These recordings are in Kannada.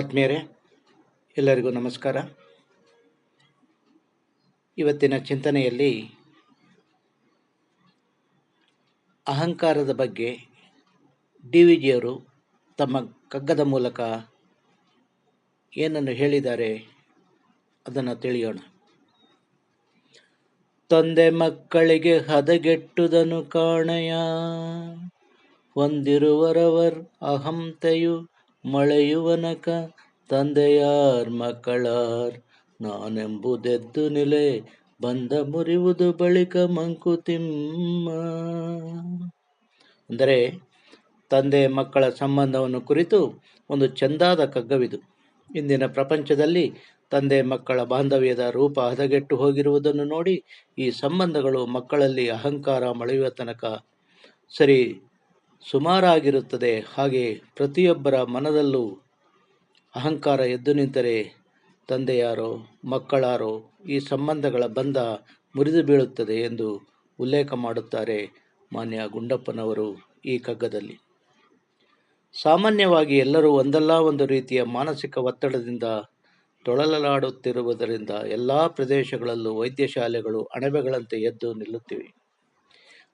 ಆತ್ಮೀಯರೇ, ಎಲ್ಲರಿಗೂ ನಮಸ್ಕಾರ. ಇವತ್ತಿನ ಚಿಂತನೆಯಲ್ಲಿ ಅಹಂಕಾರದ ಬಗ್ಗೆ ಡಿ ವಿ ಜಿಯವರು ತಮ್ಮ ಕಗ್ಗದ ಮೂಲಕ ಏನನ್ನು ಹೇಳಿದ್ದಾರೆ ಅದನ್ನು ತಿಳಿಯೋಣ. ತಂದೆ ಮಕ್ಕಳಿಗೆ ಹದಗೆಟ್ಟುದನು ಕಾಣಯ, ಹೊಂದಿರುವರವರ್ ಅಹಂತೆಯು ಮಳೆಯುವನಕ, ತಂದೆಯಾರ್ ಮಕ್ಕಳಾರ್, ನಾನೆಂಬುದೆದ್ದು ನಿಲೆ, ಬಂದ ಮುರಿಯುವುದು ಬಳಿಕ ಮಂಕುತಿಮ್ಮ ಅಂದರೆ, ತಂದೆ ಮಕ್ಕಳ ಸಂಬಂಧವನ್ನು ಕುರಿತು ಒಂದು ಚೆಂದಾದ ಕಗ್ಗವಿದು ಇಂದಿನ ಪ್ರಪಂಚದಲ್ಲಿ ತಂದೆ ಮಕ್ಕಳ ಬಾಂಧವ್ಯದ ರೂಪ ಹದಗೆಟ್ಟು ಹೋಗಿರುವುದನ್ನು ನೋಡಿ ಈ ಸಂಬಂಧಗಳು ಮಕ್ಕಳಲ್ಲಿ ಅಹಂಕಾರ ಮಳೆಯುವ ತನಕ. ಸರಿ ಸುಮಾರಾಗಿರುತ್ತದೆ. ಹಾಗೆ ಪ್ರತಿಯೊಬ್ಬರ ಮನದಲ್ಲೂ ಅಹಂಕಾರ ಎದ್ದು ನಿಂತರೆ ತಂದೆಯಾರೋ, ಮಕ್ಕಳಾರೋ ಈ ಸಂಬಂಧಗಳ ಬಂಧ ಮುರಿದು ಬೀಳುತ್ತದೆ ಎಂದು ಉಲ್ಲೇಖ ಮಾಡುತ್ತಾರೆ ಮಾನ್ಯ ಗುಂಡಪ್ಪನವರು ಈ ಕಗ್ಗದಲ್ಲಿ ಸಾಮಾನ್ಯವಾಗಿ ಎಲ್ಲರೂ ಒಂದಲ್ಲ ಒಂದು ರೀತಿಯ ಮಾನಸಿಕ ಒತ್ತಡದಿಂದ ತೊಳಲಲಾಡುತ್ತಿರುವುದರಿಂದ ಎಲ್ಲ ಪ್ರದೇಶಗಳಲ್ಲೂ ವೈದ್ಯಶಾಲೆಗಳು ಅಣಬೆಗಳಂತೆ ಎದ್ದು ನಿಲ್ಲುತ್ತಿವೆ.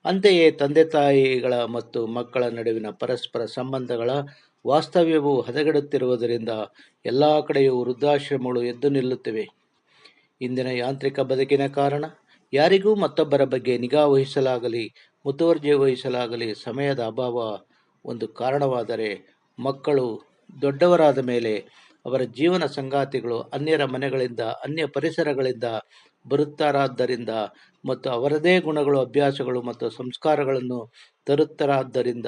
ಅಂತೆಯೇ ತಂದೆ ತಾಯಿಗಳ ಮತ್ತು ಮಕ್ಕಳ ನಡುವಿನ ಪರಸ್ಪರ ಸಂಬಂಧಗಳ ವಾಸ್ತವ್ಯವು ಹದಗೆಡುತ್ತಿರುವುದರಿಂದ ಎಲ್ಲ ಕಡೆಯೂ ವೃದ್ಧಾಶ್ರಮಗಳು ಎದ್ದು ನಿಲ್ಲುತ್ತಿವೆ. ಇಂದಿನ ಯಾಂತ್ರಿಕ ಬದುಕಿನ ಕಾರಣ, ಯಾರಿಗೂ ಮತ್ತೊಬ್ಬರ ಬಗ್ಗೆ ನಿಗಾ ವಹಿಸಲಾಗಲಿ, ಮುತುವರ್ಜಿ ವಹಿಸಲಾಗಲಿ ಸಮಯದ ಅಭಾವ ಒಂದು ಕಾರಣವಾದರೆ ಮಕ್ಕಳು ದೊಡ್ಡವರಾದ ಮೇಲೆ ಅವರ ಜೀವನ ಸಂಗಾತಿಗಳು ಅನ್ಯರ ಮನೆಗಳಿಂದ, ಅನ್ಯ ಪರಿಸರಗಳಿಂದ ಬರುತ್ತಾರಾದ್ದರಿಂದ ಮತ್ತು ಅವರದೇ ಗುಣಗಳು, ಅಭ್ಯಾಸಗಳು ಮತ್ತು ಸಂಸ್ಕಾರಗಳನ್ನು ತರುತ್ತಾರಾದ್ದರಿಂದ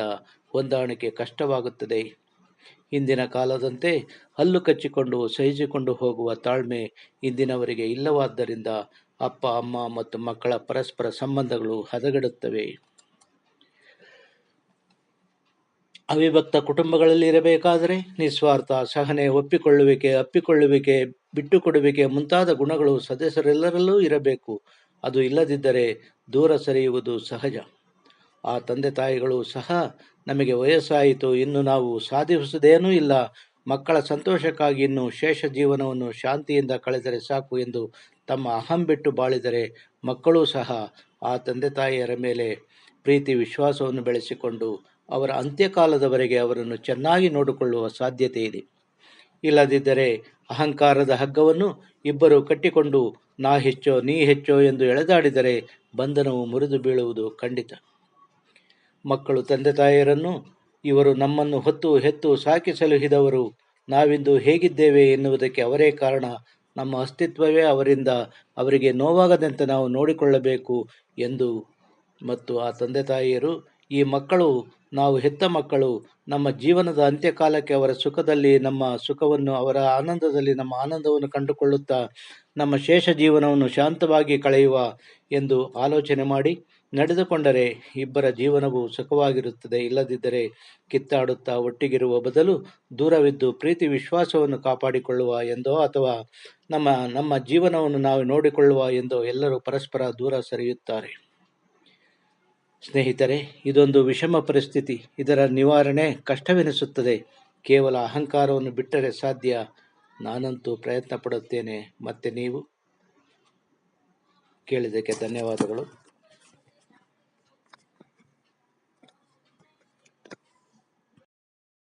ಹೊಂದಾಣಿಕೆ ಕಷ್ಟವಾಗುತ್ತದೆ. ಇಂದಿನ ಕಾಲದಂತೆ ಹಲ್ಲು ಕಚ್ಚಿಕೊಂಡು, ಸಹಿಸಿಕೊಂಡು ಹೋಗುವ ತಾಳ್ಮೆ ಇಂದಿನವರಿಗೆ ಇಲ್ಲವಾದ್ದರಿಂದ ಅಪ್ಪ, ಅಮ್ಮ ಮತ್ತು ಮಕ್ಕಳ ಪರಸ್ಪರ ಸಂಬಂಧಗಳು ಹದಗೆಡುತ್ತವೆ. ಅವಿಭಕ್ತ ಕುಟುಂಬಗಳಲ್ಲಿ ಇರಬೇಕಾದರೆ ನಿಸ್ವಾರ್ಥ ಸಹನೆ, ಒಪ್ಪಿಕೊಳ್ಳುವಿಕೆ, ಅಪ್ಪಿಕೊಳ್ಳುವಿಕೆ, ಬಿಟ್ಟುಕೊಡುವಿಕೆ ಮುಂತಾದ ಗುಣಗಳು ಸದಸ್ಯರೆಲ್ಲರಲ್ಲೂ ಇರಬೇಕು. ಅದು ಇಲ್ಲದಿದ್ದರೆ ದೂರ ಸರಿಯುವುದು ಸಹಜ. ಆ ತಂದೆ ತಾಯಿಗಳು ಸಹ ನಮಗೆ ವಯಸ್ಸಾಯಿತು, ಇನ್ನು ನಾವು ಸಾಧಿಸುವುದೇನೂ ಇಲ್ಲ. ಮಕ್ಕಳ ಸಂತೋಷಕ್ಕಾಗಿ ಇನ್ನು ಶೇಷ ಜೀವನವನ್ನು ಶಾಂತಿಯಿಂದ ಕಳೆದರೆ ಸಾಕು ಎಂದು ತಮ್ಮ ಅಹಂ ಬಿಟ್ಟು ಬಾಳಿದರೆ ಮಕ್ಕಳೂ ಸಹ ಆ ತಂದೆ ತಾಯಿಯರ ಮೇಲೆ ಪ್ರೀತಿ, ವಿಶ್ವಾಸವನ್ನು ಬೆಳೆಸಿಕೊಂಡು ಅವರ ಅಂತ್ಯಕಾಲದವರೆಗೆ ಅವರನ್ನು ಚೆನ್ನಾಗಿ ನೋಡಿಕೊಳ್ಳುವ ಸಾಧ್ಯತೆ ಇದೆ. ಇಲ್ಲದಿದ್ದರೆ ಅಹಂಕಾರದ ಹಗ್ಗವನ್ನು ಇಬ್ಬರು ಕಟ್ಟಿಕೊಂಡು ನಾ ಹೆಚ್ಚೋ ನೀ ಹೆಚ್ಚೋ ಎಂದು ಎಳೆದಾಡಿದರೆ ಬಂಧನವು ಮುರಿದು ಬೀಳುವುದು ಖಂಡಿತ. ಮಕ್ಕಳು ತಂದೆ ತಾಯಿಯರನ್ನು ಇವರು ನಮ್ಮನ್ನು ಹೊತ್ತು ಹೆತ್ತು ಸಾಕಿ ಸಲುಹಿದವರು ನಾವಿಂದು ಹೇಗಿದ್ದೇವೆ ಎನ್ನುವುದಕ್ಕೆ ಅವರೇ ಕಾರಣ. ನಮ್ಮ ಅಸ್ತಿತ್ವವೇ ಅವರಿಂದ ಅವರಿಗೆ ನೋವಾಗದಂತೆ ನಾವು ನೋಡಿಕೊಳ್ಳಬೇಕು ಎಂದು ಮತ್ತು ಆ ತಂದೆ ತಾಯಿಯರು ಈ ಮಕ್ಕಳು ನಾವು ಹೆತ್ತ ಮಕ್ಕಳು, ನಮ್ಮ ಜೀವನದ ಅಂತ್ಯಕಾಲಕ್ಕೆ ಅವರ ಸುಖದಲ್ಲಿ, ನಮ್ಮ ಸುಖವನ್ನು ಅವರ ಆನಂದದಲ್ಲಿ, ನಮ್ಮ ಆನಂದವನ್ನು ಕಂಡುಕೊಳ್ಳುತ್ತಾ, ನಮ್ಮ ಶೇಷ ಜೀವನವನ್ನು ಶಾಂತವಾಗಿ ಕಳೆಯುವ ಎಂದು ಆಲೋಚನೆ ಮಾಡಿ, ನಡೆದುಕೊಂಡರೆ ಇಬ್ಬರ ಜೀವನವು ಸುಖವಾಗಿರುತ್ತದೆ. ಇಲ್ಲದಿದ್ದರೆ ಕಿತ್ತಾಡುತ್ತಾ ಒಟ್ಟಿಗಿರುವ ಬದಲು ದೂರವಿದ್ದು ಪ್ರೀತಿ ವಿಶ್ವಾಸವನ್ನು ಕಾಪಾಡಿಕೊಳ್ಳುವ ಎಂದೋ ಅಥವಾ ನಮ್ಮ ನಮ್ಮ ಜೀವನವನ್ನು ನಾವು ನೋಡಿಕೊಳ್ಳುವ ಎಂದೋ ಎಲ್ಲರೂ ಪರಸ್ಪರ ದೂರ ಸರಿಯುತ್ತಾರೆ. ಸ್ನೇಹಿತರೆ, ಇದೊಂದು ವಿಷಮ ಪರಿಸ್ಥಿತಿ. ಇದರ ನಿವಾರಣೆ ಕಷ್ಟವೆನಿಸುತ್ತದೆ. ಕೇವಲ ಅಹಂಕಾರವನ್ನು ಬಿಟ್ಟರೆ ಸಾಧ್ಯ. ನಾನಂತೂ ಪ್ರಯತ್ನ ಪಡುತ್ತೇನೆ ಮತ್ತೆ ನೀವು? ಕೇಳಿದ್ದಕ್ಕೆ ಧನ್ಯವಾದಗಳು.